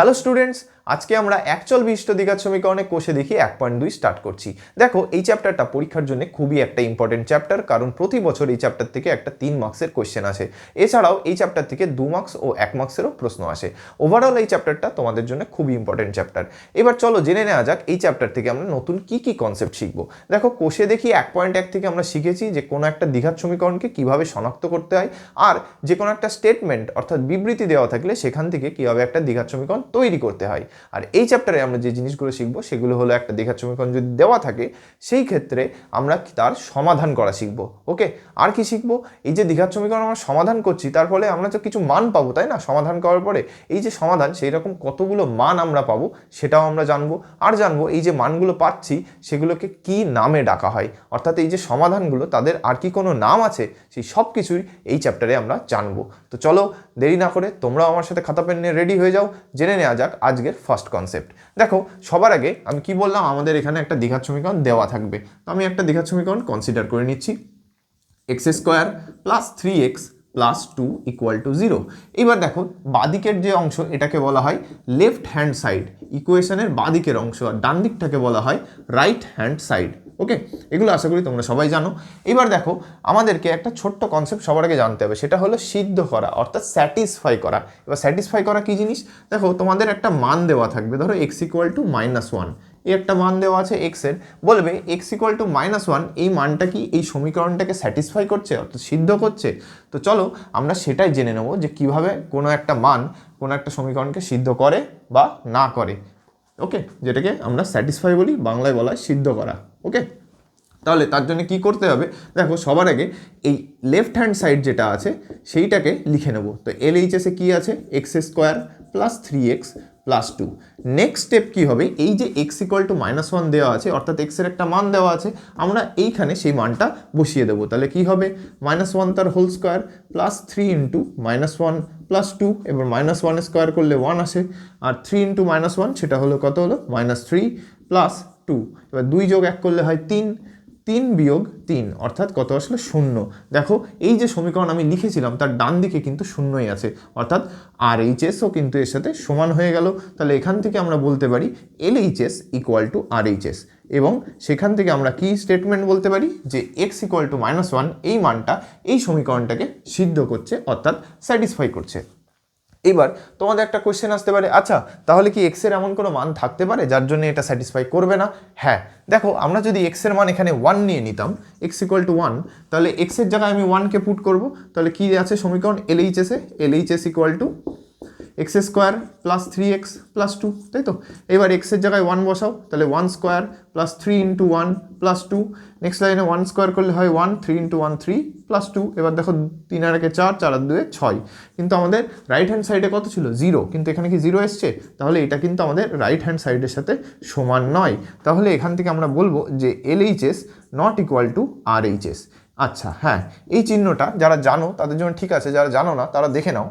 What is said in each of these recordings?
Hello students, আজকে আমরা actual বিশিষ্ট দ্বিঘাত সমীকরণে কোষে দেখি, এক পয়েন্ট দুই স্টার্ট করছি। দেখো, এই চ্যাপ্টারটা পরীক্ষার জন্য খুবই একটা ইম্পর্টেন্ট চ্যাপ্টার কারণ প্রতি বছর এই চ্যাপ্টার থেকে একটা তিন মার্কসের কোয়েশ্চেন আসে। এছাড়াও এই চ্যাপ্টার থেকে দু মার্কস ও এক মার্কসেরও প্রশ্ন আসে। ওভারঅল এই চ্যাপ্টারটা তোমাদের জন্য খুবই ইম্পর্টেন্ট চ্যাপ্টার এবার চলো জেনে নেওয়া যাক, এই চ্যাপ্টার থেকে আমরা নতুন কি কি কনসেপ্ট শিখব। দেখো, কোষে দেখি এক পয়েন্ট এক থেকে আমরা শিখেছি যে কোনো একটা দ্বিঘাত সমীকরণকে কীভাবে শনাক্ত করতে হয় আর যে কোনো একটা স্টেটমেন্ট অর্থাৎ বিবৃতি দেওয়া থাকলে সেখান থেকে কীভাবে একটা দ্বিঘাত সমীকরণ তৈরি করতে হয়। আর এই চ্যাপ্টারে আমরা যে জিনিসগুলো শিখব, সেগুলো হলো একটা দ্বিঘাত সমীকরণ যদি দেওয়া থাকে, সেই ক্ষেত্রে আমরা তার সমাধান করা শিখব ওকে আর কি শিখব? এই যে দীঘার সমীকরণ আমরা সমাধান করছি, তার ফলে আমরা তো কিছু মান পাবো, তাই না? সমাধান করার পরে এই যে সমাধান, সেই রকম কতগুলো মান আমরা পাবো, সেটাও আমরা জানব। আর জানব এই যে মানগুলো পাচ্ছি, সেগুলোকে কি নামে ডাকা হয়? অর্থাৎ এই যে সমাধানগুলো, তাদের আর কি কোনো নাম আছে? সেই সব কিছুই এই চ্যাপ্টারে আমরা জানব। তো চলো দেরি না করে তোমরাও আমার সাথে খাতা পেন নিয়ে রেডি হয়ে যাও। জেনে নেওয়া যাক আজকের ফার্স্ট কনসেপ্ট দেখো, সবার আগে আমি কি বললাম? আমাদের এখানে একটা দীঘার সমীকরণ দেওয়া থাকবে। তো আমি একটা দীঘার সমীকরণ কনসিডার করে নিচ্ছি। X square plus three x plus two equal to zero এবার দেখো, বাদিকের যে অংশ, এটাকে বলা হয় লেফট হ্যান্ড সাইড ইকুয়েশনের বাদিকের অংশ আর ডান দিকটাকে বলা হয় রাইট হ্যান্ড সাইড ওকে এগুলো আশা করি তোমরা সবাই জানো। এবার দেখো, আমাদেরকে একটা ছোট্ট কনসেপ্ট সবার আগে জানতে হবে। সেটা হলো সিদ্ধ করা, অর্থাৎ স্যাটিসফাই করা। এবার স্যাটিসফাই করা কী জিনিস? দেখো, তোমাদের একটা মান দেওয়া থাকবে। ধরো x equal to minus one এই একটা মান দেওয়া আছে এক্সের বলবে x equal to minus one এই মানটা কি এই সমীকরণটাকে স্যাটিসফাই করছে, অর্থাৎ সিদ্ধ করছে? তো চলো আমরা সেটাই জেনে নেব যে কীভাবে কোনো একটা মান কোনো একটা সমীকরণকে সিদ্ধ করে বা না করে। ওকে? যেটাকে আমরা স্যাটিসফাই বলি, বাংলায় বলা সিদ্ধ করা। ওকে? তাহলে তার জন্য কি করতে হবে? দেখো, সবার আগে এই লেফট হ্যান্ড সাইড যেটা আছে, সেইটাকে লিখে নেব। তো এল এইচএসে কী আছে? X square plus three x plus two next step কী হবে? এই যে x equal to minus one দেওয়া আছে, অর্থাৎ এক্সের একটা মান দেওয়া আছে, আমরা এইখানে সেই মানটা বসিয়ে দেবো। তাহলে কী হবে? মাইনাস ওয়ান তার whole square plus three into minus one plus two এবার মাইনাস ওয়ান স্কোয়ার করলে ওয়ান আসে, আর থ্রি ইন্টু মাইনাস ওয়ান সেটা হলো কত হলো? মাইনাস থ্রি প্লাস টু এবার দুই যোগ এক করলে হয় তিন তিন বিয়োগ তিন, অর্থাৎ কত আসলে? শূন্য। দেখো, এই যে সমীকরণ আমি লিখেছিলাম, তার ডান দিকে কিন্তু শূন্যই আছে। অর্থাৎ আর এইচএসও কিন্তু এর সাথে সমান হয়ে গেল। তাহলে এখান থেকে আমরা বলতে পারি L HS equal to R HS এবং সেখান থেকে আমরা কি স্টেটমেন্ট বলতে পারি? যে x equal to minus one এই মানটা এই সমীকরণটাকে সিদ্ধ করছে, অর্থাৎ স্যাটিসফাই করছে। এবার তোমাদের একটা কোয়েশ্চেন আসতে পারে আচ্ছা তাহলে কি এক্সের এমন কোনো মান থাকতে পারে যার জন্য এটা স্যাটিসফাই করবে না? হ্যাঁ দেখো আমরা যদি এক্সের মান এখানে ওয়ান নিয়ে নিতাম এক্স ইকুয়াল টু ওয়ান তাহলে এক্সের জায়গায় আমি ওয়ানকে পুট করব, তাহলে কী আছে সমীকরণ? L HS equal to x square plus three x plus two তাই তো? এবার এক্সের জায়গায় ওয়ান বসাও, তাহলে one square plus three into one plus two next লাইনে ওয়ান স্কোয়ার করলে হয় one three into one three plus two এবার দেখো তিন আর একে চার চার আর দুয়ে ছয়। কিন্তু আমাদের রাইট হ্যান্ড সাইডে কত ছিল? জিরো কিন্তু এখানে কি জিরো এসছে? তাহলে এটা কিন্তু আমাদের রাইট হ্যান্ড সাইডের সাথে সমান নয়। তাহলে এখান থেকে আমরা বলব যে L HS not equal to R HS আচ্ছা হ্যাঁ এই চিহ্নটা যারা জানো, তাদের জন্য ঠিক আছে। যারা জানো না, তারা দেখে নাও।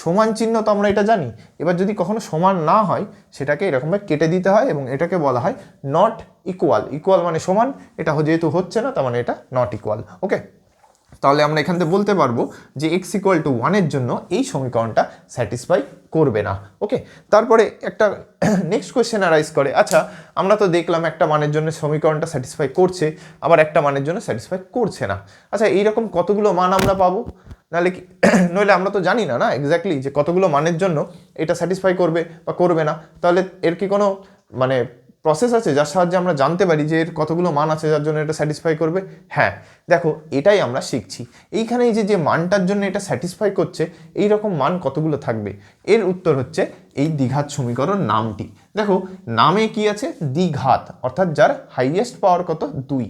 সমান চিহ্ন তো আমরা এটা জানি। এবার যদি কখনো সমান না হয়, সেটাকে এরকমভাবে কেটে দিতে হয় এবং এটাকে বলা হয় নট ইকুয়াল ইকুয়াল মানে সমান, এটা যেহেতু হচ্ছে না, তার মানে এটা নট ইকুয়াল ওকে তাহলে আমরা এখান থেকে বলতে পারব যে এক্স ইকুয়াল টু ওয়ানের জন্য এই সমীকরণটা স্যাটিসফাই করবে না। ওকে তারপরে একটা নেক্সট কোয়েশ্চেন অ্যারাইজ করে। আচ্ছা আমরা তো দেখলাম একটা মানের জন্য সমীকরণটা স্যাটিসফাই করছে, আবার একটা মানের জন্য স্যাটিসফাই করছে না। আচ্ছা এইরকম কতগুলো মান আমরা পাবো? নাহলে কি নইলে আমরা তো জানি না না? এক্স্যাক্টলি যে কতগুলো মানের জন্য এটা স্যাটিসফাই করবে বা করবে না। তাহলে এর কি কোনো মানে প্রসেস আছে যার সাহায্যে আমরা জানতে পারি যে এর কতগুলো মান আছে যার জন্য এটা স্যাটিসফাই করবে? হ্যাঁ দেখো, এটাই আমরা শিখছি। এইখানে এই যে যে মানটার জন্য এটা স্যাটিসফাই করছে এই রকম মান কতগুলো থাকবে? এর উত্তর হচ্ছে এই দ্বিঘাত সমীকরণ নামটি। দেখো, নামে কি আছে? দ্বিঘাত, অর্থাৎ যার হাইয়েস্ট পাওয়ার কত? দুই।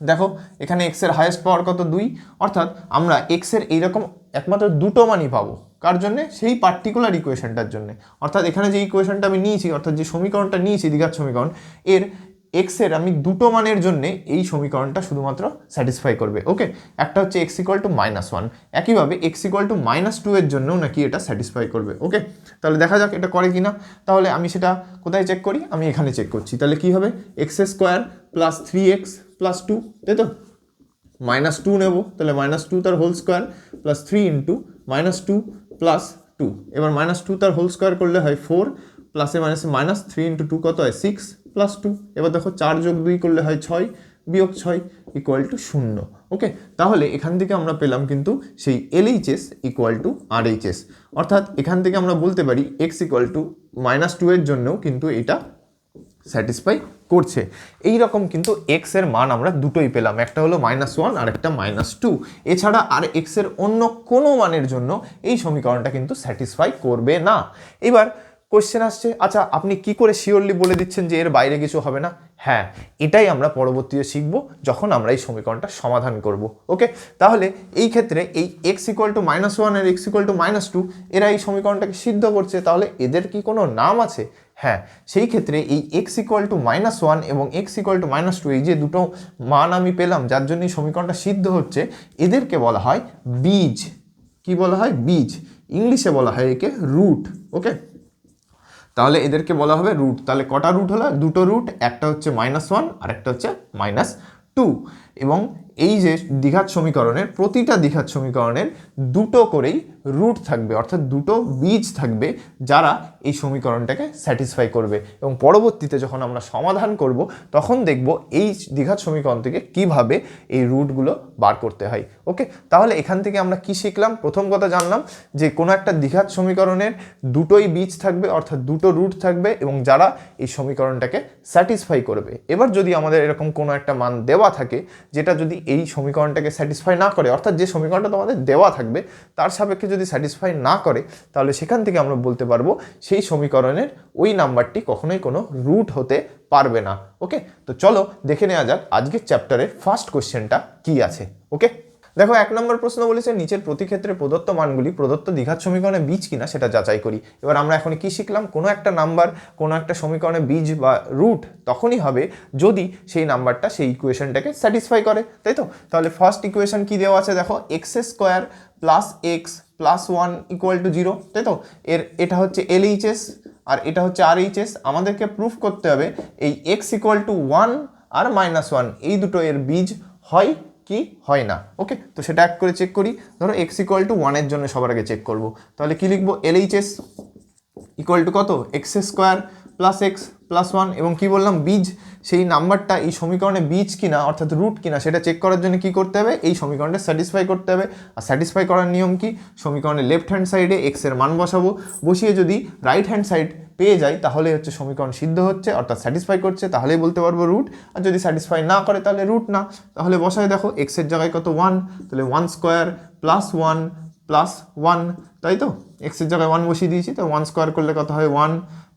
দেখো, এখানে এক্সের হাইয়েস্ট পাওয়ার কত? দুই। অর্থাৎ আমরা এক্সের এইরকম একমাত্র দুটো মানই পাবো। কার জন্যে? সেই পার্টিকুলার ইকুয়েশনটার জন্য। অর্থাৎ এখানে যে ইকুয়েশনটা আমি নিয়েছি, অর্থাৎ যে সমীকরণটা নিয়েছি দ্বিঘাত সমীকরণ, এর এক্সের আমি দুটো মানের জন্য এই সমীকরণটা শুধুমাত্র স্যাটিসফাই করবে। ওকে একটা হচ্ছে x equal to minus one একইভাবে x equal to minus two এর জন্যও নাকি এটা স্যাটিসফাই করবে। ওকে তাহলে দেখা যাক এটা করে কিনা। তাহলে আমি সেটা কোথায় চেক করি? আমি এখানে চেক করছি। তাহলে কি হবে? X square plus three x plus two তাই তো? মাইনাস টু নেব, তাহলে মাইনাস টু তার whole square plus three into minus two plus two এবার মাইনাস টু তার হোল স্কোয়ার করলে হয় ফোর প্লাসে মাইনাসে মাইনাস থ্রি ইন্টু টু কত হয়? সিক্স প্লাস টু এবার দেখো চার যোগ দুই করলে হয় ছয়, বিয়োগ ছয় ইকুয়াল টু শূন্য। ওকে তাহলে এখান থেকে আমরা পেলাম কিন্তু সেই LHS equal to R HS অর্থাৎ এখান থেকে আমরা বলতে পারি x equal to minus two এর জন্যও কিন্তু এটা স্যাটিসফাই করছে। এই রকম কিন্তু এক্সের মান আমরা দুটোই পেলাম। একটা হলো মাইনাস ওয়ান আর একটা মাইনাস টু এছাড়া আর এক্সের অন্য কোনো মানের জন্য এই সমীকরণটা কিন্তু স্যাটিসফাই করবে না। এবার কোশ্চেন আসছে আচ্ছা আপনি কি করে শিওরলি বলে দিচ্ছেন যে এর বাইরে কিছু হবে না? হ্যাঁ এটাই আমরা পরবর্তীতে শিখব যখন আমরা এই সমীকরণটা সমাধান করব। ওকে? তাহলে এই ক্ষেত্রে এই x equal to minus one R x equal to minus two এরা এই সমীকরণটাকে সিদ্ধ করছে। তাহলে এদের কি কোনো নাম আছে? হ্যাঁ সেই ক্ষেত্রে এই x equal to minus one এবং x equal to minus two এই যে দুটো মান আমি পেলাম, যার জন্য এই সমীকরণটা সিদ্ধ হচ্ছে, এদেরকে বলা হয় বীজ। কি বলা হয়? বীজ। ইংলিশে বলা হয় একে রুট ওকে তাহলে এদেরকে বলা হবে রুট তাহলে কটা রুট হলো? দুটো রুট একটা হচ্ছে মাইনাস ওয়ান আর একটা হচ্ছে মাইনাস টু এবং এই যে দ্বিঘাত সমীকরণের, প্রতিটা দ্বিঘাত সমীকরণের দুটো করেই রুট থাকবে, অর্থাৎ দুটো বীজ থাকবে যারা এই সমীকরণটাকে স্যাটিসফাই করবে। এবং পরবর্তীতে যখন আমরা সমাধান করব, তখন দেখব এই দ্বিঘাত সমীকরণ থেকে কীভাবে এই রুটগুলো বার করতে হয়। ওকে তাহলে এখান থেকে আমরা কি শিখলাম? প্রথম কথা জানলাম যে কোনো একটা দ্বিঘাত সমীকরণের দুটোই বীজ থাকবে, অর্থাৎ দুটো রুট থাকবে এবং যারা এই সমীকরণটাকে স্যাটিসফাই করবে। এবার যদি আমাদের এরকম কোনো একটা মান দেওয়া থাকে, যেটা যদি এই সমীকরণটাকে স্যাটিসফাই না করে, অর্থাৎ যে সমীকরণটা তোমাদের দেওয়া থাকবে, তার সাপেক্ষে যদি স্যাটিসফাই না করে, তাহলে সেখান থেকে আমরা বলতে পারব সেই সমীকরণের ওই নাম্বারটি কখনোই কোনো রুট হতে পারবে না। ওকে? তো চলো দেখে নেওয়া যাক আজকের চ্যাপ্টারের ফার্স্ট কোশ্চেনটা কি আছে। ওকে? দেখো, এক নম্বর প্রশ্ন বলেছে, নিচের প্রতি ক্ষেত্রে প্রদত্ত মানগুলি প্রদত্ত দ্বিঘাত সমীকরণে বীজ কিনা সেটা যাচাই করি। এবার আমরা এখন কি শিখলাম? কোনো একটা নাম্বার, কোনো একটা সমীকরণে বীজ বা রুট তখনই হবে যদি সেই নাম্বারটা সেই ইকুয়েশনটাকে স্যাটিসফাই করে, তাই তো? তাহলে ফার্স্ট ইকুয়েশন কি দেওয়া আছে দেখো? X square plus x plus one equal to zero তাই তো? এর, এটা হচ্ছে এলএইচএস আর এটা হচ্ছে আর এইচএস আমাদেরকে প্রুফ করতে হবে এই এক্স ইকুয়াল টু ওয়ান আর মাইনাস ওয়ান এই দুটো এর বীজ হয় কি হয় না? ওকে তো সেটা এক করে চেক করি। ধরো এক্স ইকুয়াল টু ওয়ানের জন্য সবার আগে চেক করব। তাহলে কি লিখব? এলএইচএস ইকুয়াল টু কত? X square plus x plus one এবং কি বললাম, বীজ, সেই নাম্বারটা এই সমীকরণে বীজ কিনা, অর্থাৎ রুট কিনা, সেটা চেক করার জন্য কি করতে হবে? এই সমীকরণটা স্যাটিসফাই করতে হবে। আর স্যাটিসফাই করার নিয়ম কি? সমীকরণের লেফট হ্যান্ড সাইডে এক্সের মান বসাবো। বসিয়ে যদি রাইট হ্যান্ড সাইড পেয়ে যাই, তাহলে হচ্ছে সমীকরণ সিদ্ধ হচ্ছে, অর্থাৎ স্যাটিসফাই করছে, তাহলেই বলতে পারব রুট আর যদি স্যাটিসফাই না করে, তাহলে রুট না। তাহলে বসায় দেখো এক্সের জায়গায় কত ওয়ান তাহলে one square plus one plus one তাই তো? এক্সের জায়গায় ওয়ান বসিয়ে দিয়েছি, তো ওয়ান স্কোয়ার করলে কত হয়? One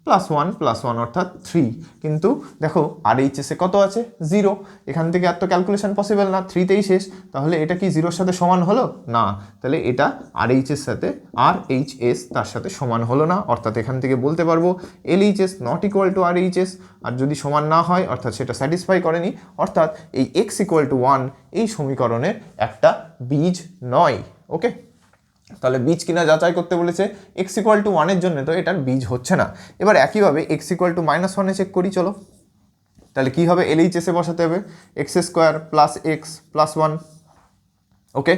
plus one plus one অর্থাৎ থ্রি কিন্তু দেখো আর এইচএসে কত আছে? জিরো এখান থেকে এত ক্যালকুলেশন পসিবল না থ্রিতেই শেষ। তাহলে এটা কি জিরোর সাথে সমান হলো? না। তাহলে এটা আর এইচের সাথে আর এইচ এস তার সাথে সমান হলো না। অর্থাৎ এখান থেকে বলতে পারব L HS not equal to R HS আর যদি সমান না হয়, অর্থাৎ সেটা স্যাটিসফাই করেনি, অর্থাৎ এই এক্স ইকুয়াল টু ওয়ান এই সমীকরণের একটা বীজ নয়। ওকে তাহলে বীজ কিনা যাচাই করতে বলেছে এক্স ইকুয়াল টু ওয়ানের জন্য, তো এটার বীজ হচ্ছে না। এবার একইভাবে এক্স ইকুয়াল টু মাইনাস ওয়ানে চেক করি, চলো। তাহলে কী হবে? এলএইচএসে বসাতে হবে। X square plus x plus one okay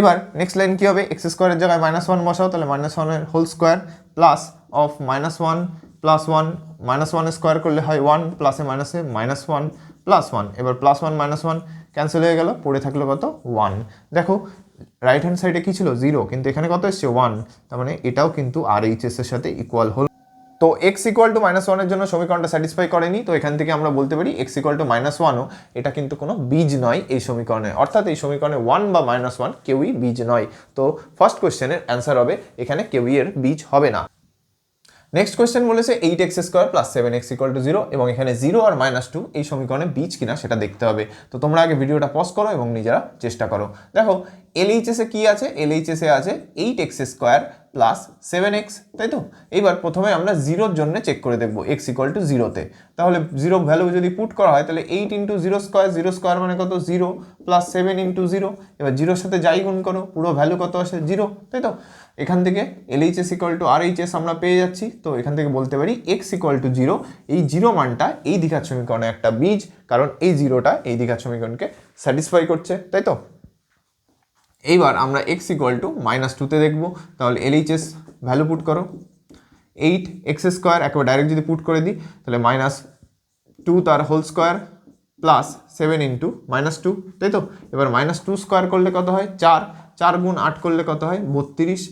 এবার নেক্সট লাইন কী হবে? এক্স স্কোয়ারের জায়গায় মাইনাস ওয়ান বসাও, তাহলে মাইনাস ওয়ানের whole square plus of minus one plus one minus one square করলে হয় ওয়ান প্লাসে মাইনাসে মাইনাস ওয়ান প্লাস ওয়ান এবার plus one minus one cancel হয়ে গেল, পড়ে থাকল কত? ওয়ান দেখো রাইট হ্যান্ড সাইডে কী ছিল? জিরো কিন্তু এখানে কত এসছে? ওয়ান তার মানে এটাও কিন্তু আর এইচএস এর সাথে ইকুয়াল হল। তো এক্স ইকুয়াল টু মাইনাস ওয়ানের জন্য সমীকরণটা স্যাটিসফাই করেনি। তো এখান থেকে আমরা বলতে পারি এক্স ইকুয়াল টু মাইনাস ওয়ানও এটা কিন্তু কোনো বীজ নয় এই সমীকরণে। অর্থাৎ এই সমীকরণে ওয়ান বা মাইনাস ওয়ান কেউই বীজ নয়। তো ফার্স্ট কোয়েশ্চেনের অ্যান্সার হবে, এখানে কেউই এর বীজ হবে না। নেক্সট কোয়েশ্চেন বলেছে eight x square plus seven x equal to zero এবং এখানে জিরো আর মাইনাস টু এই সমীকরণে বীজ কিনা সেটা দেখতে হবে। তো তোমরা আগে ভিডিওটা পজ করো এবং নিজেরা চেষ্টা করো। দেখো এলএইচএসে কী আছে? এলএইচএসে আছে eight x square plus seven x তাই তো? এইবার প্রথমে আমরা জিরোর জন্য চেক করে দেখব এক্স ইকুয়াল টু জিরোতে তাহলে জিরো ভ্যালু যদি পুট করা হয়, তাহলে eight into zero square zero square মানে কত? Zero plus seven into zero এবার জিরোর সাথে যাই গুণ করো, পুরো ভ্যালু কত আসে? জিরো তাই তো? এখান থেকে LHS equal to R HS আমরা পেয়ে যাচ্ছি। তো এখান থেকে বলতে পারি এক্স ইকুয়াল টু জিরো এই জিরো মানটা এই দ্বিঘাত সমীকরণে একটা বীজ, কারণ এই জিরোটা এই দ্বিঘাত সমীকরণকে স্যাটিসফাই করছে, তাই তো? এইবার আমরা এক্স ইকুয়াল টু মাইনাস টুতে দেখব, তাহলে এলএইচএস ভ্যালু পুট করো। এইট এক্স স্কোয়ার একবার ডাইরেক্ট যদি পুট করে দিই, তাহলে মাইনাস টু তার whole square plus seven into minus two তাই তো? এবার মাইনাস টু স্কোয়ার করলে কত হয়? চার চার গুণ আট করলে কত হয়? বত্রিশ।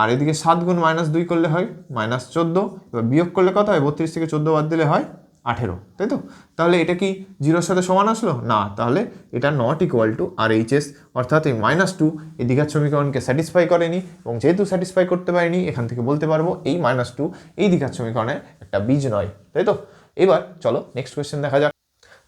আর এদিকে সাত গুণ মাইনাস দুই করলে হয় মাইনাস চোদ্দ, এবার বিয়োগ করলে কত হয়? বত্রিশ থেকে চোদ্দ বাদ দিলে হয় আঠেরো, তাই তো? তাহলে এটা কি জিরোর সাথে সমান আসলো? না, তাহলে এটা not equal to R HS অর্থাৎ এই মাইনাস টু এই দীঘার সমীকরণকে স্যাটিসফাই করেনি এবং যেহেতু স্যাটিসফাই করতে পারেনি, এখান থেকে বলতে পারব এই মাইনাস টু এই দীঘার সমীকরণের একটা বীজ নয়, তাই তো? এবার চলো নেক্সট কোয়েশ্চেন দেখা যাক।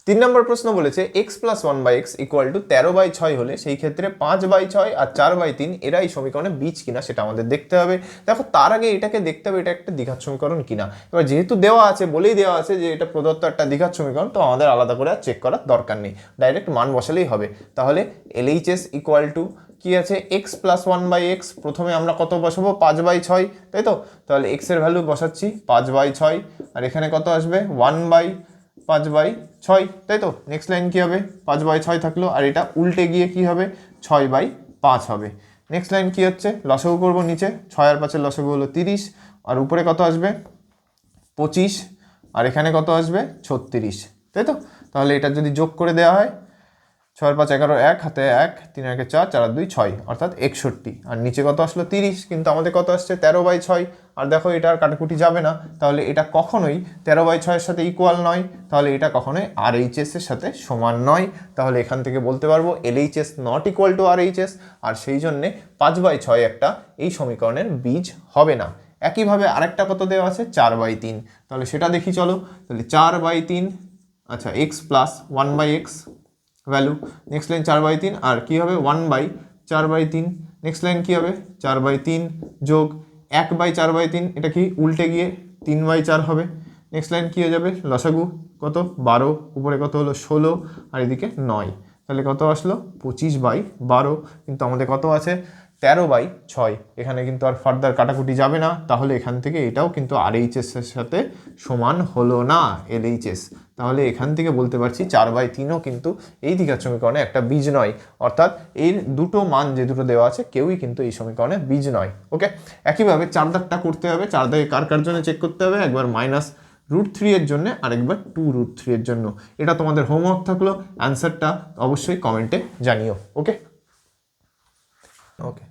তিন নম্বর প্রশ্ন বলেছে x plus one by x equal to তেরো বাই ছয় হলে সেই ক্ষেত্রে পাঁচ বাই ছয় আর চার বাই তিন এরা এই সমীকরণে বীজ কিনা সেটা আমাদের দেখতে হবে। দেখো, তার আগে এটাকে দেখতে হবে, এটা একটা দ্বিঘাত সমীকরণ কিনা। এবার যেহেতু দেওয়া আছে, বলেই দেওয়া আছে যে এটা প্রদত্ত একটা দ্বিঘাত সমীকরণ, তো আমাদের আলাদা করে আর চেক করার দরকার নেই। ডাইরেক্ট মান বসালেই হবে। তাহলে এলএইচএস ইকুয়াল টু কি আছে? X plus one by x প্রথমে আমরা কত বসাবো? পাঁচ বাই ছয়, তাই তো? তাহলে এক্সের ভ্যালু বসাচ্ছি, পাঁচ বাই ছয়, আর এখানে কত আসবে? ওয়ান বাই পাঁচ বাই ছয়, তাই তো? নেক্সট লাইন কী হবে? পাঁচ বাই ছয় থাকল, আর এটা উল্টে গিয়ে কি হবে? ছয় বাই পাঁচ হবে। নেক্সট লাইন কী হচ্ছে? লসগু করব নিচে, ছয় আর পাঁচের লসগু হলো তিরিশ, আর উপরে কত আসবে? পঁচিশ, আর এখানে কত আসবে? ছত্রিশ, তাই তো? তাহলে এটা যদি যোগ করে দেওয়া হয় ছয়, পাঁচ, এগারো, এক, হাতে এক, তিন, একে চার চার দুই, ছয়, অর্থাৎ একষট্টি। আর নিচে কত আসলো? তিরিশ, কিন্তু আমাদের কত আসছে? তেরো বাই ছয়। আর দেখো, এটা আর কাটাকুটি যাবে না। তাহলে এটা কখনোই তেরো বাই ছয়ের সাথে ইকুয়াল নয়। তাহলে এটা কখনোই আর এর সাথে সমান নয়। তাহলে এখান থেকে বলতে পারব L HS not equal to R HS আর সেই জন্যে পাঁচ বাই ছয় একটা এই সমীকরণের বীজ হবে না। একইভাবে আরেকটা কত দেওয়া আছে? চার বাই তিন। তাহলে সেটা দেখি চলো। তাহলে চার বাই তিন আচ্ছা x plus one by x value. Next line চার বাই তিন, আর কী হবে? ওয়ান বাই চার বাই তিন। নেক্সট লাইন কী হবে? চার বাই তিন যোগ এক বাই চার বাই তিন, এটা কি উল্টে গিয়ে তিন বাই চার হবে? নেক্সট লাইন কী হয়ে যাবে? লসাগু কত? বারো। উপরে কত হলো? ষোলো। আর এদিকে নয়। তাহলে কত আসলো? পঁচিশ বাই বারো। কিন্তু আমাদের কত আছে? তেরো বাই ছয়। এখানে কিন্তু আর ফার্দার কাটাকুটি যাবে না। তাহলে এখান থেকে এটাও কিন্তু আর এর সাথে সমান হলো না এল এইচএস তাহলে এখান থেকে বলতে পারছি চার বাই তিনও কিন্তু এই দ্বিঘাত সমীকরণে একটা বীজ নয়। অর্থাৎ এর দুটো মান যে দুটো দেওয়া আছে, কেউই কিন্তু এই সমীকরণে বীজ নয়। ওকে? একইভাবে চার দাগটা করতে হবে। চার দাগে কার কার জন্য চেক করতে হবে? একবার মাইনাস রুট থ্রি এর জন্য, আরেকবার টু রুট থ্রি এর জন্য। এটা তোমাদের হোমওয়ার্ক থাকল। অ্যান্সারটা অবশ্যই কমেন্টে জানিও। ওকে? ওকে।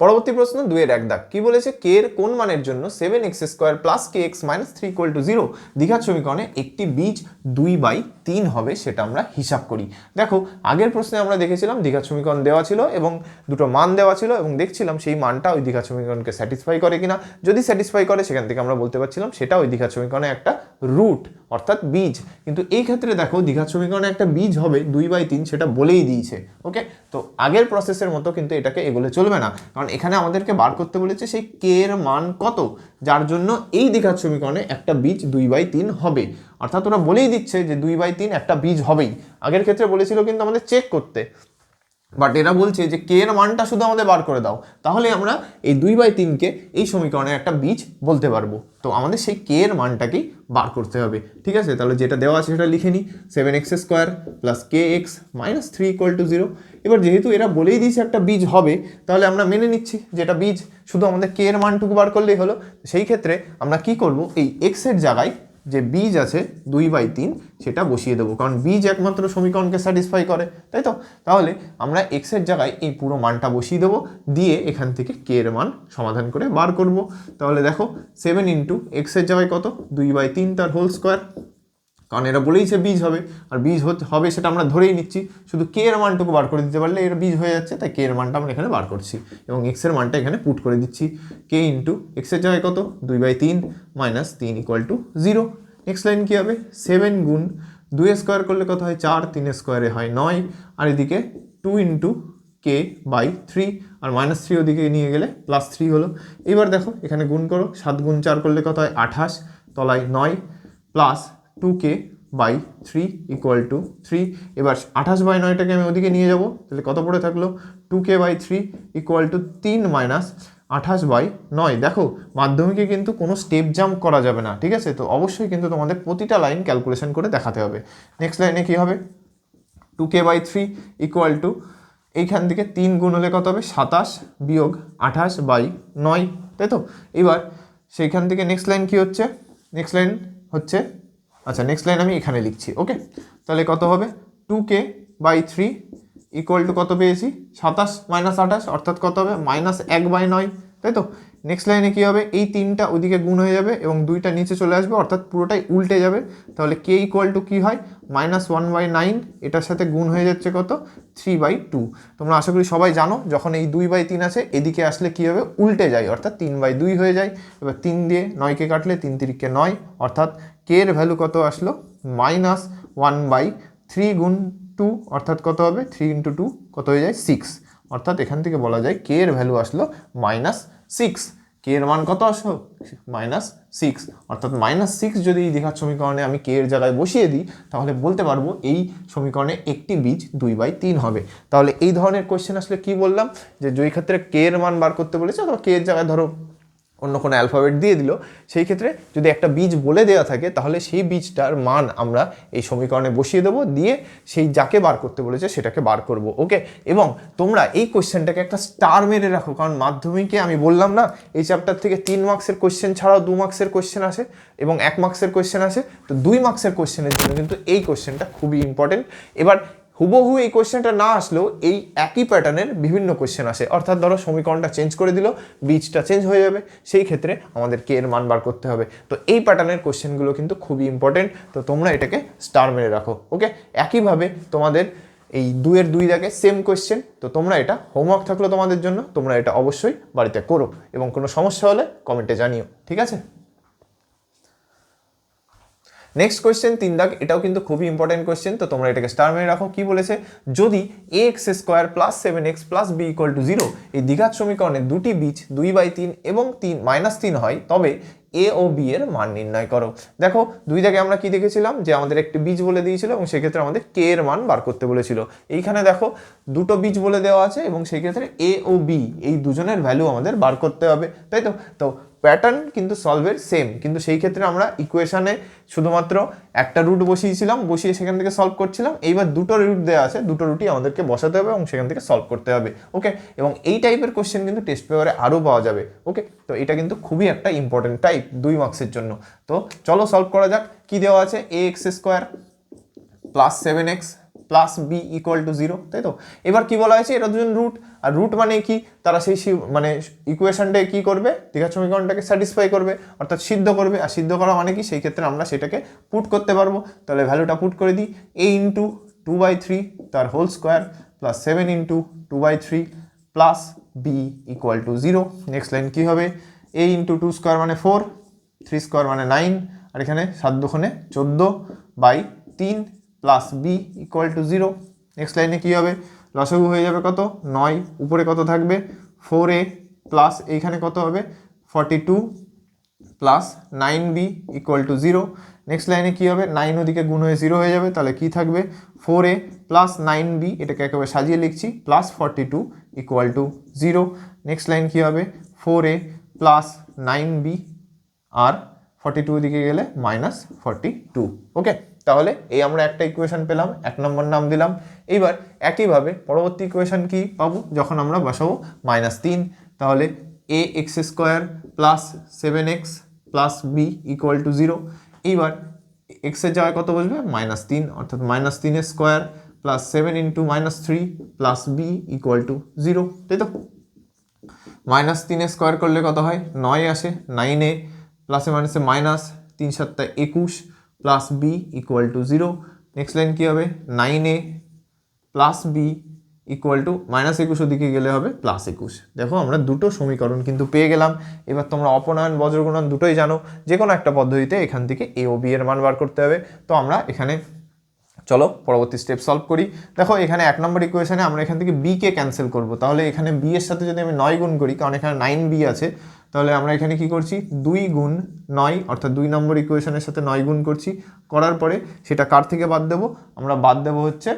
পরবর্তী প্রশ্ন দুয়ের এক দাগ। কি বলেছে? কে এর কোন মানের জন্য seven x square plus k x minus three equal to zero দীঘার সমীকরণে একটি বীজ দুই বাই তিন হবে, সেটা আমরা হিসাব করি। দেখো, আগের প্রশ্নে আমরা দেখেছিলাম দীঘার সমীকরণ দেওয়া ছিল এবং দুটো মান দেওয়া ছিল এবং দেখছিলাম সেই মানটা ওই দীঘার সমীকরণকে স্যাটিসফাই করে কিনা। যদি স্যাটিসফাই করে, সেখান থেকে আমরা বলতে পারছিলাম সেটা ওই দীঘার সমীকরণে একটা রুট অর্থাৎ বীজ। কিন্তু এই ক্ষেত্রে দেখো, দীঘার সমীকরণে একটা বীজ হবে, দুই বাই তিন, সেটা বলেই দিয়েছে। ওকে তো আগের প্রসেসের মতো কিন্তু এটাকে এগোলে চলবে না। কারণ এখানে আমাদেরকে বার করতে বলেছে সেই কে এর মান কত? যার জন্য এই দীঘার সমীকরণে একটা বীজ দুই বাই তিন হবে। অর্থাৎ ওরা বলেই দিচ্ছে যে দুই বাই তিন একটা বীজ হবেই। আগের ক্ষেত্রে বলেছিল কিন্তু আমাদের চেক করতে। বাট এরা বলছে যে কে এর মানটা শুধু আমাদের বার করে দাও। তাহলে আমরা এই দুই বাই তিনকে এই সমীকরণে একটা বীজ বলতে পারব। তো আমাদের সেই কে এর মানটাকেই বার করতে হবে। ঠিক আছে? তাহলে যেটা দেওয়া আছে সেটা লিখে নিই। Seven x square plus k x minus three equal to zero এবার যেহেতু এরা বলেই দিয়েছে একটা বীজ হবে, তাহলে আমরা মেনে নিচ্ছি যেটা বীজ শুধু আমাদের কে এর মানটুকু বার করলেই হলো। সেই ক্ষেত্রে আমরা কি করব? এই এক্সের জায়গায় যে বীজ আছে দুই বাই তিন, সেটা বসিয়ে দেবো। কারণ বীজ একমাত্র সমীকরণকে স্যাটিসফাই করে, তাই তো? তাহলে আমরা এক্সের জায়গায় এই পুরো মানটা বসিয়ে দেবো, দিয়ে এখান থেকে কে এর মান সমাধান করে বার করব। তাহলে দেখো সেভেন ইন্টু এক্সের জায়গায় কত? দুই বাই তিন তার হোল স্কোয়ার কারণ এরা বলেইছে বীজ হবে। আর বীজ হতে, হবে সেটা আমরা ধরেই নিচ্ছি। শুধু কে এর মানটুকু বার করে দিতে পারলে এর বীজ হয়ে যাচ্ছে, তাই কে এর মানটা আমরা এখানে বার করছি। এবং এক্সের মানটা এখানে পুট করে দিচ্ছি। কে ইন্টু এক্সের জায়গায় কত? দুই বাই তিন মাইনাস তিন equal to zero next line কী হবে? সেভেন গুণ দুই স্কোয়ার করলে কত হয়? চার। তিন স্কোয়ারে হয় নয়। আর এদিকে two into k by three R minus three ওদিকে নিয়ে গেলে প্লাস থ্রি হলো। এবার দেখো, এখানে গুণ করো। সাত গুণ চার করলে কত হয়? আঠাশ। তলায় নয়। Plus two k by three equal to three এবার আঠাশ বাই নয়টাকে আমি ওদিকে নিয়ে যাব। তাহলে কত পড়ে থাকল? Two k by three equal to তিন মাইনাস আঠাশ বাই নয়। দেখো, মাধ্যমিকে কিন্তু কোনো স্টেপ জাম্প করা যাবে না, ঠিক আছে? তো অবশ্যই কিন্তু তোমাদের প্রতিটা লাইন ক্যালকুলেশন করে দেখাতে হবে। নেক্সট লাইনে কী হবে? Two k by three equal to এইখান থেকে তিন গুণ হলে কত হবে? সাতাশ বিয়োগ আঠাশ বাই নয়। তাই তো? এবার সেইখান থেকে নেক্সট লাইন কি হচ্ছে? নেক্সট লাইন হচ্ছে আচ্ছা নেক্সট লাইন আমি এখানে লিখছি ওকে তাহলে কত হবে? Two k by three equal to কত পেয়েছি? সাতাশ মাইনাস আঠাশ, অর্থাৎ কত হবে? মাইনাস এক বাই নয়, তাই তো? নেক্সট লাইনে কী হবে? এই তিনটা ওইদিকে গুণ হয়ে যাবে এবং দুইটা নিচে চলে আসবে, অর্থাৎ পুরোটাই উল্টে যাবে। তাহলে কে ইকুয়াল টু কী হয়? মাইনাস ওয়ান বাই নাইন এটার সাথে গুণ হয়ে যাচ্ছে কত? থ্রি বাই টু তোমরা আশা করি সবাই জানো, যখন এই দুই বাই তিন আছে এদিকে আসলে কী হবে? উল্টে যায়, অর্থাৎ তিন বাই দুই হয়ে যায়। এবার তিন দিয়ে নয়কে কাটলে? তিন তিরিককে নয়। অর্থাৎ কে এর ভ্যালু কত আসলো? মাইনাস ওয়ান বাই থ্রি গুণ টু অর্থাৎ কত হবে? থ্রি ইন্টু টু কত হয়ে যায়? সিক্স অর্থাৎ এখান থেকে বলা যায় কে এর ভ্যালু আসলো মাইনাস সিক্স কে এর মান কত আসো? মাইনাস সিক্স অর্থাৎ মাইনাস সিক্স যদি এই দীঘার সমীকরণে আমি কে এর জায়গায় বসিয়ে দিই, তাহলে বলতে পারব এই সমীকরণে একটি বীজ দুই বাই তিন হবে। তাহলে এই ধরনের কোয়েশ্চেন আসলে কি বললাম? যে যেই ক্ষেত্রে কে এর মান বার করতে বলেছে, অথবা কে এর জায়গায় ধরো অন্য কোনো অ্যালফাবেট দিয়ে দিল। সেই ক্ষেত্রে যদি একটা বীজ বলে দেওয়া থাকে, তাহলে সেই বীজটার মান আমরা এই সমীকরণে বসিয়ে দেবো, দিয়ে সেই যাকে বার করতে বলেছে সেটাকে বার করব ওকে এবং তোমরা এই কোশ্চেনটাকে একটা স্টার মেরে রাখো, কারণ মাধ্যমিকে আমি বললাম না, এই চ্যাপ্টার থেকে তিন মার্কসের কোশ্চেন ছাড়াও দু মার্কসের কোশ্চেন আসে এবং এক মার্কসের কোশ্চেন আসে। তো দুই মার্কসের কোশ্চেনের জন্য কিন্তু এই কোশ্চেনটা খুবই ইম্পর্টেন্ট এবার হুবহু এই কোয়েশ্চেনটা না আসলেও এই একই প্যাটার্নের বিভিন্ন কোয়েশ্চেন আসে। অর্থাৎ ধরো সমীকরণটা চেঞ্জ করে দিল, বীজটা চেঞ্জ হয়ে যাবে। সেই ক্ষেত্রে আমাদের কে এর মান বার করতে হবে। তো এই প্যাটার্নের কোয়েশ্চেনগুলো কিন্তু খুবই ইম্পর্টেন্ট তো তোমরা এটাকে স্টার মেরে রাখো ওকে একইভাবে তোমাদের এই দুয়ের দুই দাগে সেম কোয়েশ্চেন তো তোমরা এটা হোমওয়ার্ক থাকল তোমাদের জন্য। তোমরা এটা অবশ্যই বাড়িতে করো এবং কোনো সমস্যা হলে কমেন্টে জানিও, ঠিক আছে? নেক্সট কোয়েশ্চেন তিন দাগ, এটাও কিন্তু খুবই ইম্পর্টেন্ট কোয়েশ্চেন তো তোমরা এটাকে স্টার মেরে রাখো। কি বলেছে? যদি a x square plus seven x plus b equal to zero এই দ্বিঘাত সমীকরণে দুটি বীজ, দুই বাই তিন এবং তিন মাইনাস তিন হয়, তবে এ ও বি এর মান নির্ণয় করো। দেখো, দুই দাগে আমরা কি দেখেছিলাম? যে আমাদের একটি বীজ বলে দিয়েছিল এবং সেক্ষেত্রে আমাদের কে এর মান বার করতে বলেছিল। এইখানে দেখো, দুটো বীজ বলে দেওয়া আছে এবং সেই ক্ষেত্রে এ ও বি এই দুজনের ভ্যালু আমাদের বার করতে হবে, তাই তো? তো প্যাটার্ন কিন্তু সলভের সেম কিন্তু সেই ক্ষেত্রে আমরা ইকুয়েশনে শুধুমাত্র একটা রুট বসিয়েছিলাম, বসিয়ে সেখান থেকে সলভ করছিলাম, এইবার দুটো রুট দেওয়া আছে, দুটো রুটই আমাদেরকে বসাতে হবে এবং সেখান থেকে সলভ করতে হবে ওকে এবং এই টাইপের কোশ্চেন কিন্তু টেস্ট পেপারে আরও পাওয়া যাবে ওকে তো এটা কিন্তু খুবই একটা ইম্পর্টেন্ট টাইপ দুই মার্কসের জন্য। তো চলো সলভ করা যাক, কি দেওয়া আছে? A x square plus seven x plus b equal to zero তাই তো? এবার কি বলা হয়েছে? এটা দুজন রুট আর রুট মানে কি? তারা সেই মানে ইকুয়েশনটাকে কি করবে? দীঘা সমীকরণটাকে স্যাটিসফাই করবে, অর্থাৎ সিদ্ধ করবে। আর সিদ্ধ করা মানে কি? সেই ক্ষেত্রে আমরা সেটাকে পুট করতে পারব। তাহলে ভ্যালুটা পুট করে দিই। A into two by three তার whole square plus seven into two by three plus b equal to zero next line কী হবে? এ ইন্টু টু স্কোয়ার মানে ফোর থ্রি স্কোয়ার মানে নাইন আর এখানে সাত দুখানে চোদ্দ বাই তিন। Plus b equal to zero next লাইনে কী হবে? লসগু হয়ে যাবে কত? নয়। উপরে কত থাকবে? ফোর এ প্লাস এইখানে কত হবে? Forty two plus nine B equal to zero next লাইনে কী হবে? নাইন ওদিকে গুণ হয়ে জিরো হয়ে যাবে। তাহলে কী থাকবে? Four A plus nine B এটাকে একেবারে সাজিয়ে লিখছি। Plus forty two equal to zero next line কী হবে? Four A plus nine B R forty two দিকে গেলে মাইনাস ফর্টি টু ওকে তাহলে এই আমরা একটা ইকুয়েশন পেলাম, এক নম্বর নাম দিলাম। এইবার একইভাবে পরবর্তী ইকুয়েশন কি পাবো? যখন আমরা বসাবো মাইনাস তিন, তাহলে A x square plus seven x plus B equal to zero এইবার এক্সের জায়গায় কত বসবে? মাইনাস তিন, অর্থাৎ মাইনাস তিনের square plus seven into minus three plus B equal to zero তাই তো? মাইনাস তিনে স্কোয়ার করলে কত হয়? নয় আসে। নাইনে প্লাসে মাইনাসে মাইনাস তিন সাতটা একুশ। Plus B equal to zero next line কী হবে? নাইনে plus B equal to minus একুশ ওদিকে গেলে হবে প্লাস একুশ। দেখো, আমরা দুটো সমীকরণ কিন্তু পেয়ে গেলাম। এবার তোমরা অপনয়ন, বজ্রগুণন দুটোই জানো। যে কোনো একটা পদ্ধতিতে এখান থেকে এ ও বি এর মান বার করতে হবে। তো আমরা এখানে, চলো পরবর্তী স্টেপ সলভ করি। দেখো, এখানে এক নম্বর ইকুয়েশনে আমরা এখান থেকে বি কে ক্যান্সেল করব। তাহলে এখানে বি এর সাথে যদি আমি নয় গুণ করি, কারণ এখানে নাইন বি আছে তাহলে আমরা এখানে কি করছি? দুই গুণ নয়, অর্থাৎ দুই নম্বর ইকুয়েশনের সাথে নয় গুণ করছি। করার পরে সেটা কার থেকে বাদ দেবো? আমরা বাদ দেবো হচ্ছে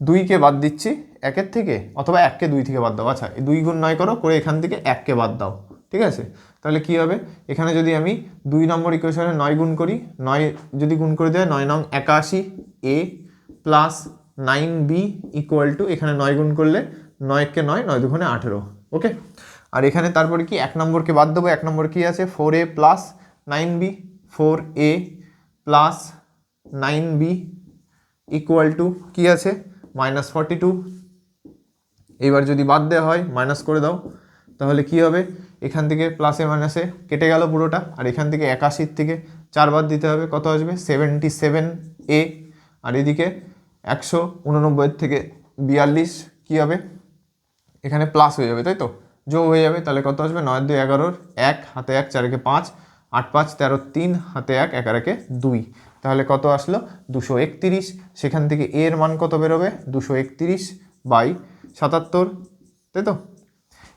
দুইকে বাদ দিচ্ছি একের থেকে, অথবা এককে দুই থেকে বাদ দাও। আচ্ছা এই দুই গুণ নয় করো, করে এখান থেকে এককে বাদ দাও। ঠিক আছে? তাহলে কি হবে? এখানে যদি আমি দুই নম্বর ইকুয়েশনে নয় গুণ করি, নয় যদি গুণ করে দেয়, নয় নং একাশি A plus nine B equal to এখানে নয় গুণ করলে নয় নয়কে নয় নয় দুগুণে আঠেরো। ওকে আর এখানে তারপরে কি? এক নম্বরকে বাদ দেবো। এক নম্বর কি আছে? Four A plus nine B four A plus nine B equal to কী আছে? মাইনাস ফর্টি টু এবার যদি বাদ দেওয়া হয় মাইনাস করে দাও, তাহলে কি হবে? এখান থেকে প্লাসে মাইনাসে কেটে গেল পুরোটা। আর এখান থেকে একাশির থেকে চার বাদ দিতে হবে। কত আসবে? সেভেন্টি সেভেন এ আর এদিকে একশো উননব্বইয়ের থেকে বিয়াল্লিশ কী হবে? এখানে প্লাস হয়ে যাবে, তাই তো? যোগ হয়ে যাবে, তাহলে কত আসবে? নয় দুই এগারোর এক, হাতে এক, চারেকে পাঁচ, আট পাঁচ, তেরো তিন, হাতে এক এগারোকে দুই। তাহলে কত আসলো? দুশো একতিরিশ। সেখান থেকে এর মান কত বেরোবে? দুশো একতিরিশ বাই সাতাত্তর, তাই তো?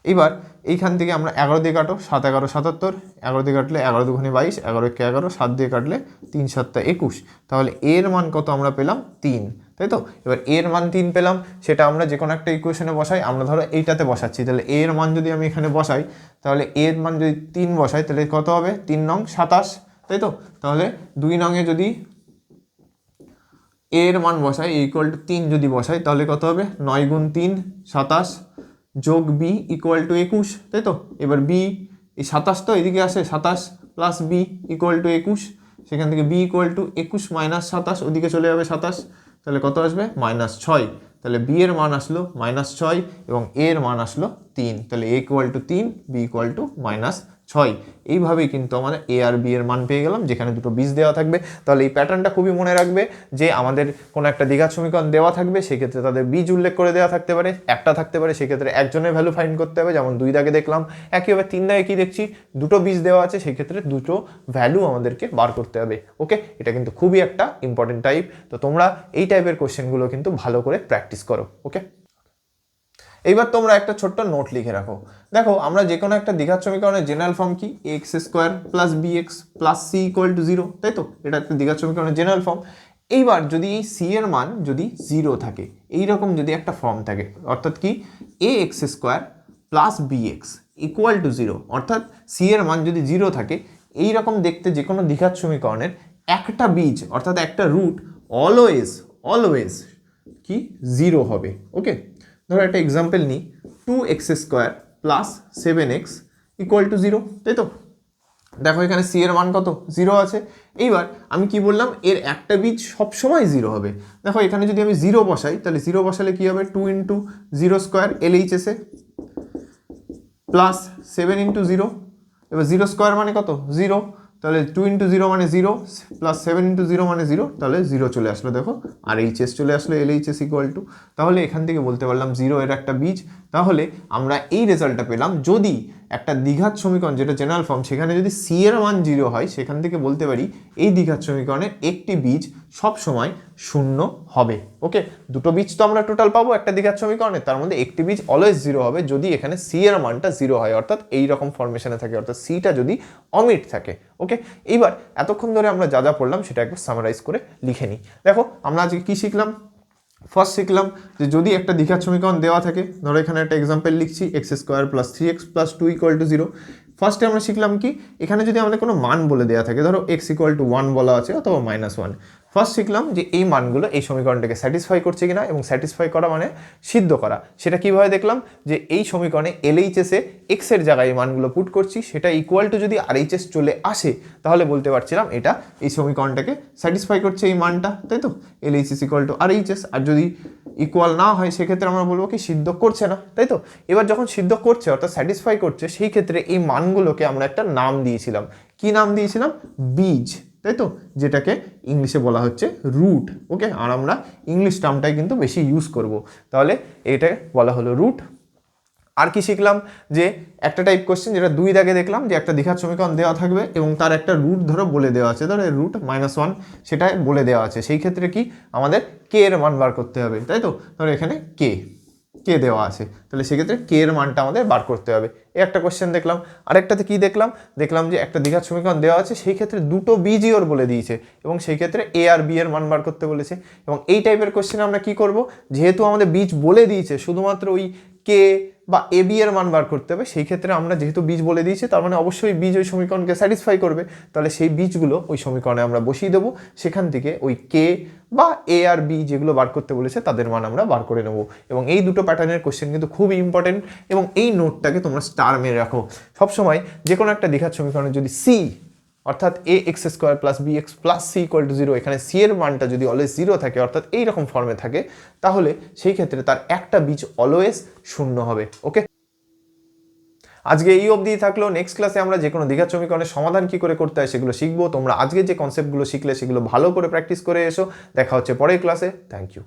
এবার এইখান থেকে আমরা এগারো দিয়ে কাটো, সাত এগারো সাতাত্তর। এগারো দিয়ে কাটলে এগারো দুগুণে বাইশ, এগারো একে এগারো, সাত দিয়ে কাটলে তিন সাতটা একুশ। তাহলে এর মান কত আমরা পেলাম? তিন। তাই তো? এবার এর মান তিন পেলাম, সেটা আমরা যে কোনো একটা ইকুয়েশনে বসাই, আমরা ধরো এইটাতে বসাচ্ছি, তাহলে এর মান যদি আমি এখানে বসাই, তাহলে এর মান যদি তিন বসাই, তাহলে কত হবে? তিন নং সাতাশ, তাই তো? তাহলে দুই নংয়ে যদি এর মান বসাই ইকুয়াল টু তিন যদি বসাই, তাহলে কত হবে? নয় গুণ তিন, সাতাশ, যোগ বি ইকুয়াল টু একুশ, তাই তো? এবার বি এই সাতাশ তো এদিকে আসে, সাতাশ প্লাস বি ইকুয়াল টু একুশ, সেখান থেকে বি ইকুয়াল টু একুশ মাইনাস সাতাশ, ওদিকে চলে যাবে সাতাশ তাহলে কত আসবে? মাইনাস ছয়। তাহলে বি এর মান আসলো মাইনাস ছয় এবং এর মান আসলো তিন। তাহলে এ ইকুয়াল টু তিন বি ইকুয়াল টু মাইনাস ছয়। এইভাবেই কিন্তু আমাদের এ আর বি এর মান পেয়ে গেলাম, যেখানে দুটো বীজ দেওয়া থাকবে। তাহলে এই প্যাটার্নটা খুবই মনে রাখবে যে আমাদের কোনো একটা দ্বিঘাত সমীকরণ দেওয়া থাকবে, সেক্ষেত্রে তাদের বীজ উল্লেখ করে দেওয়া থাকতে পারে, একটা থাকতে পারে, সেক্ষেত্রে একজনের ভ্যালু ফাইন্ড করতে হবে, যেমন দুই দাগে দেখলাম। একইভাবে তিন দাগে কি দেখছি? দুটো বীজ দেওয়া আছে, সেক্ষেত্রে দুটো ভ্যালু আমাদেরকে বার করতে হবে। ওকে এটা কিন্তু খুবই একটা ইম্পর্টেন্ট টাইপ তো তোমরা এই টাইপের কোশ্চেনগুলো কিন্তু ভালো করে প্র্যাকটিস করো। ওকে এইবার তোমরা একটা ছোট্ট নোট লিখে রাখো। দেখো, আমরা যে কোনো একটা দ্বিঘাত সমীকরণের জেনারেল ফর্ম কি? X square plus B x plus C equal to zero তাই তো? এটা একটা দ্বিঘাত সমীকরণের জেনারেল ফর্ম এইবার যদি এই সি এর মান যদি জিরো থাকে এই রকম যদি একটা ফর্ম থাকে, অর্থাৎ কি? A x square plus B x equal to zero অর্থাৎ সি এর মান যদি জিরো থাকে এই রকম দেখতে যে কোনো দ্বিঘাত সমীকরণের একটা বীজ, অর্থাৎ একটা রুট অলওয়েজ অলওয়েজ কি? জিরো হবে ওকে ধরো একটা এক্সাম্পল নিই। Two x square plus seven x equal to zero তাই তো? দেখো এখানে সি এর মান কত? জিরো আছে। এইবার আমি কি বললাম? এর একটা বীজ সবসময় জিরো হবে। দেখো এখানে যদি আমি জিরো বসাই, তাহলে জিরো বসালে কি হবে? টু ইন্টু জিরো স্কোয়ার এলএইচএসে প্লাস সেভেন ইন্টু জিরো এবার জিরো স্কোয়ার মানে কত? জিরো তাহলে টু ইন্টু জিরো মানে zero plus seven into zero মানে জিরো তাহলে জিরো চলে আসলো দেখো। আর এইচএস চলে আসলো এল এইচএস ইকুয়াল টু তাহলে এখান থেকে বলতে পারলাম জিরো এর একটা বীজ। তাহলে আমরা এই রেজাল্টটা পেলাম যদি একটা দ্বিঘাত সমীকরণ, যেটা জেনারেল ফর্ম সেখানে যদি সি এর মান জিরো হয়, সেখান থেকে বলতে পারি এই দ্বিঘাত সমীকরণের একটি বীজ সব সময় শূন্য হবে। ওকে দুটো বীজ তো আমরা টোটাল পাবো একটা দ্বিঘাত সমীকরণে, তার মধ্যে একটি বীজ অলওয়েজ জিরো হবে যদি এখানে সি এর মানটা জিরো হয়, অর্থাৎ এই রকম ফরমেশনে থাকে, অর্থাৎ সিটা যদি অমিট থাকে। ওকে এইবার এতক্ষণ ধরে আমরা যা যা পড়লাম, সেটা একবার সামারাইজ করে লিখে নিই। দেখো, আমরা আজকে কী শিখলাম? ফার্স্ট শিখলাম যে যদি একটা দীঘার সমীকরণ দেওয়া থাকে, ধরো এখানে একটা এক্সাম্পল লিখছি x square plus three x plus two equal to zero ফার্স্টে আমরা শিখলাম কি, এখানে যদি আমাদের কোনো মান বলে দেওয়া থাকে, ধরো এক্স ইকুয়াল টু ওয়ান বলা আছে অথবা মাইনাস ওয়ান ফার্স্ট শিখলাম যে এই মানগুলো এই সমীকরণটাকে স্যাটিসফাই করছে কিনা এবং স্যাটিসফাই করা মানে সিদ্ধ করা। সেটা কীভাবে দেখলাম? যে এই সমীকরণে এলএইচএসে এক্সের জায়গায় এই মানগুলো পুট করছি, সেটা ইকুয়াল টু যদি আরএইচএস চলে আসে, তাহলে বলতে পারছিলাম এটা এই সমীকরণটাকে স্যাটিসফাই করছে এই মানটা, তাই তো? এলএইচএস ইকুয়াল টু আরএইচএস আর যদি ইকুয়াল না হয়, সেক্ষেত্রে আমরা বলব কি সিদ্ধ করছে না, তাই তো? এবার যখন সিদ্ধ করছে, অর্থাৎ স্যাটিসফাই করছে, সেই ক্ষেত্রে এই মানগুলোকে আমরা একটা নাম দিয়েছিলাম। কি নাম দিয়েছিলাম? বীজ। তাই তো? যেটাকে ইংলিশে বলা হচ্ছে রুট ওকে আর আমরা ইংলিশ টার্মটাই কিন্তু বেশি ইউজ করব। তাহলে এটা বলা হলো রুট আর কি শিখলাম? যে একটা টাইপ কোশ্চেন যেটা দুই দাগে দেখলাম, যে একটা দীঘার সমীকরণ দেওয়া থাকবে এবং তার একটা রুট ধরো বলে দেওয়া আছে। ধরো রুট মাইনাস ওয়ান সেটা বলে দেওয়া আছে। সেই ক্ষেত্রে কি? আমাদের কে এর মান বার করতে হবে, তাই তো? ধরো এখানে কে কে দেওয়া আছে? তাহলে সেক্ষেত্রে কে এর মানটা আমাদের বার করতে হবে। এই একটা কোশ্চেন দেখলাম। আরেকটাতে কি দেখলাম? দেখলাম যে একটা দীঘার সমীকরণ দেওয়া আছে, সেই ক্ষেত্রে দুটো বীজই ওর বলে দিয়েছে এবং সেই ক্ষেত্রে এ আর বি এর মান বার করতে বলেছে। এবং এই টাইপের কোশ্চেন আমরা কি করব? যেহেতু আমাদের বীজ বলে দিয়েছে, শুধুমাত্র ওই কে বা এ বি এর মান বার করতে হবে, সেই ক্ষেত্রে আমরা যেহেতু বীজ বলে দিয়েছি, তার মানে অবশ্যই বীজ ওই সমীকরণকে স্যাটিসফাই করবে। তাহলে সেই বীজগুলো ওই সমীকরণে আমরা বসিয়ে দেবো। সেখান থেকে ওই কে বা এ আর বি যেগুলো বার করতে বলেছে, তাদের মান আমরা বার করে নেব। এবং এই দুটো প্যাটার্নের কোশ্চেন কিন্তু খুবই ইম্পর্টেন্ট এবং এই নোটটাকে তোমরা স্টার মেরে রাখো। সবসময় যে কোনো একটা দীঘার সমীকরণে যদি সি অর্থাৎ A x square plus B x plus C equal to zero এখানে সি এর মানটা যদি অলওয়েজ জিরো থাকে, অর্থাৎ এই রকম ফর্মে থাকে, তাহলে সেই ক্ষেত্রে তার একটা বীজ অলওয়েজ শূন্য হবে ওকে আজকে এই অবধি থাকল নেক্সট ক্লাসে আমরা যে কোনো দীঘার সমীকরণের সমাধান কি করে করতে হয় সেগুলো শিখব। তোমরা আজকে যে কনসেপ্টগুলো শিখলে, সেগুলো ভালো করে প্র্যাকটিস করে এসো। দেখা হচ্ছে পরের ক্লাসে থ্যাংক ইউ